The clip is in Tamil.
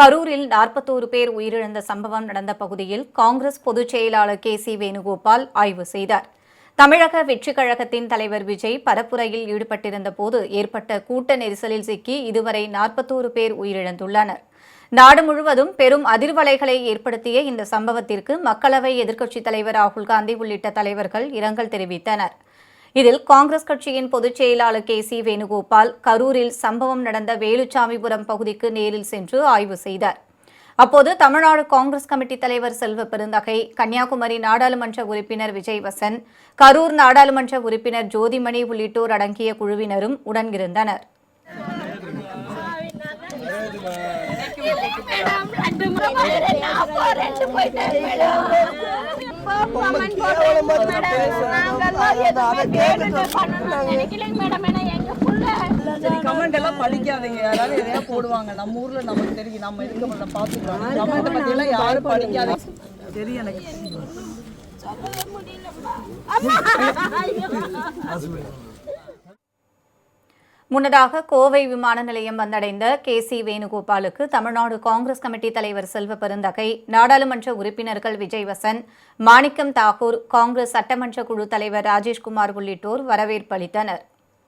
கரூரில் நாற்பத்தோரு பேர் உயிரிழந்த சம்பவம் நடந்த பகுதியில் காங்கிரஸ் பொதுச் செயலாளர் கே சி வேணுகோபால் ஆய்வு செய்தார். தமிழக வெற்றிக் கழகத்தின் தலைவர் விஜய் பரப்புரையில் ஈடுபட்டிருந்த போது ஏற்பட்ட கூட்ட நெரிசலில் சிக்கி இதுவரை நாற்பத்தோரு பேர் உயிரிழந்துள்ளனர். நாடு முழுவதும் பெரும் அதிர்வலைகளை ஏற்படுத்திய இந்த சம்பவத்திற்கு மக்களவை எதிர்க்கட்சித் தலைவர் ராகுல் காந்தி உள்ளிட்ட தலைவர்கள் இரங்கல் தெரிவித்தனர். இதில் காங்கிரஸ் கட்சியின் பொதுச் செயலாளர் கே சி வேணுகோபால் கரூரில் சம்பவம் நடந்த வேலுச்சாமிபுரம் பகுதிக்கு நேரில் சென்று ஆய்வு செய்தார். அப்போது தமிழ்நாடு காங்கிரஸ் கமிட்டி தலைவர் செல்வ பெருந்தகை கன்னியாகுமரி நாடாளுமன்ற உறுப்பினர் விஜய் வசன் கரூர் நாடாளுமன்ற உறுப்பினர் ஜோதிமணி உள்ளிட்டோர் அடங்கிய குழுவினரும் உடனிருந்தனர் கமெண்ட் எல்லாம் படிக்காதீங்க. யாராவது எதையா போடுவாங்க. நம்ம ஊர்ல நமக்கு தெரியும். நம்ம இருக்க முடியல பாத்துக்கலாம் கமெண்ட் பத்தி எல்லாம் யாரும் படிக்காதீங்க. தெரியும் எனக்கு. முன்னதாக கோவை விமான நிலையம் வந்தடைந்த கே சி வேணுகோபாலுக்கு தமிழ்நாடு காங்கிரஸ் கமிட்டி தலைவர் செல்வ பெருந்தகை நாடாளுமன்ற உறுப்பினர்கள் விஜய் வசன் மாணிக்கம் தாகூர் காங்கிரஸ் சட்டமன்ற குழு தலைவர் ராஜேஷ்குமார் உள்ளிட்டோர் வரவேற்பு அளித்தனர்.